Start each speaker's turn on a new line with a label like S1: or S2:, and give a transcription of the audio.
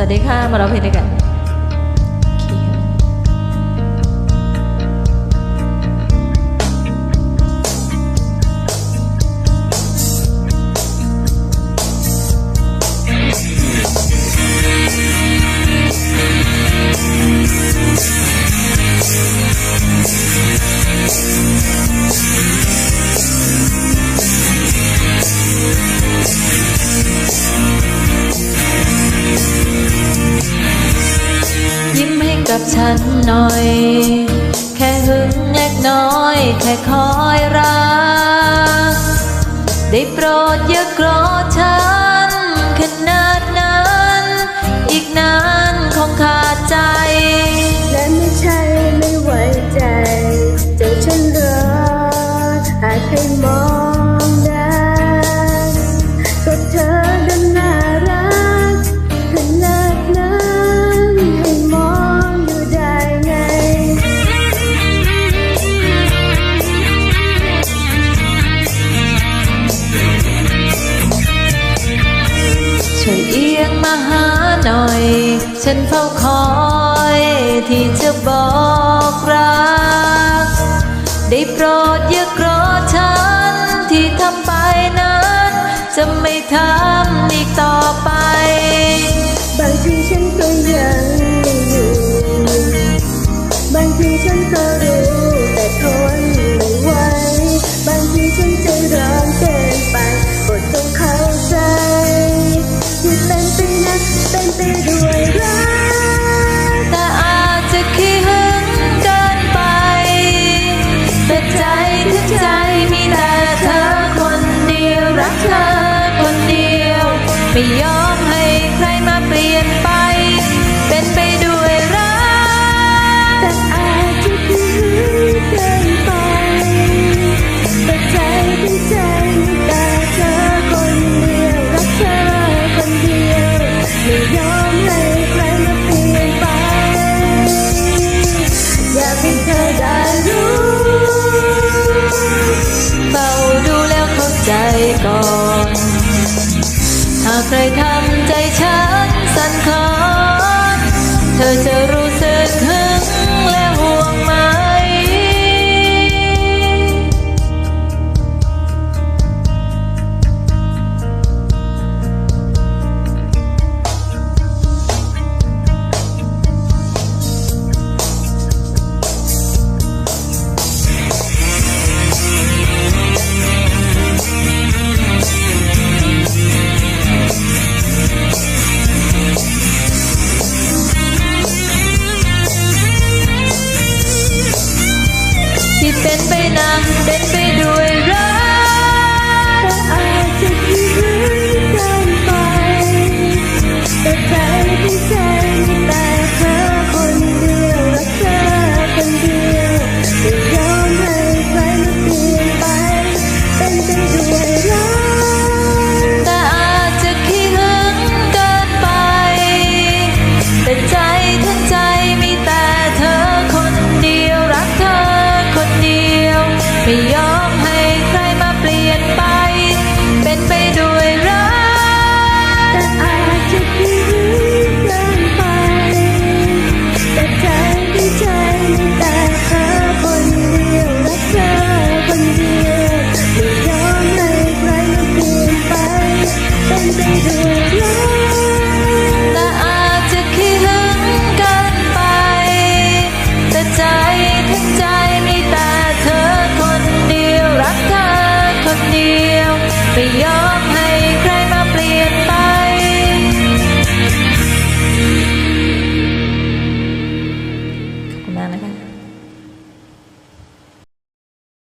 S1: สวัสดีค่ะมาเราเพลงด้วยกัน กับฉันหน่อย แค่หึงเล็กน้อย แค่คอยรัก ได้โปรดอย่าโกร
S2: มาหาห
S1: น่อย ฉันเฝ้าคอยที่จะบอกรัก ได้โปรดอย่ากรอฉันที่ทำไปนั้น จะไม่ทำอีกต่อไป
S2: บางทีฉันก็ยังไม่อยู่ บางทีฉันก็ beyond 在他